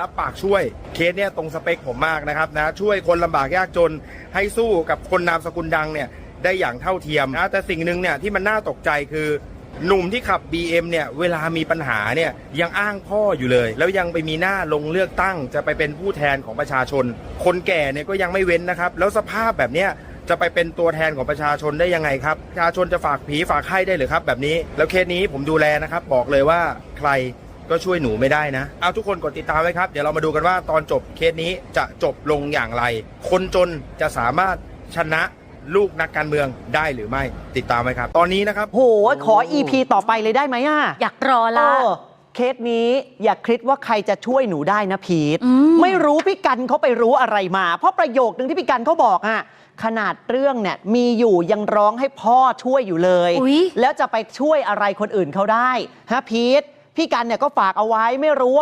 รับปากช่วยเคสเนี่ยตรงสเปคผมมากนะครับนะช่วยคนลำบากยากจนให้สู้กับคนนามสกุลดังเนี่ยได้อย่างเท่าเทียมนะแต่สิ่งหนึ่งเนี่ยที่มันน่าตกใจคือหนุ่มที่ขับ BM เนี่ยเวลามีปัญหาเนี่ยยังอ้างพ่ออยู่เลย แล้วยังไปมีหน้าลงเลือกตั้ง จะไปเป็นผู้แทนของประชาชน คนแก่เนี่ยก็ยังไม่เว้นนะครับ แล้วสภาพแบบเนี้ยจะไปเป็นตัวแทนของประชาชนได้ยังไงครับประชาชนจะฝากผีฝากไข้ได้หรือครับแบบนี้ แล้วเคสนี้ผมดูแลนะครับ บอกเลยว่าใคร ก็ช่วยหนูไม่ได้นะ เอาทุกคนกดติดตามไว้ครับ เดี๋ยวเรามาดูกันว่าตอนจบเคสนี้จะจบลงอย่างไร คนจนจะสามารถชนะลูกนักการเมืองได้หรือไม่ติดตามไว้ครับ ตอนนี้นะครับ โห ขอ EP ต่อไปเลยได้ไหมอะอยากรอละ เออเคสนี้อย่าคิดว่าใครจะช่วยหนูได้นะพีทอืม ไม่รู้พี่กันเขาไปรู้อะไรมา เพราะประโยคนึงที่พี่กันเขาบอกอะขนาดเรื่องเนี่ยมีอยู่ยังร้องให้พ่อช่วยอยู่เลย อุ๊ย แล้วจะไปช่วยอะไรคนอื่นเขาได้ฮะพีท พี่กันเนี่ยก็ฝากเอาไว้ไม่รู้ว่า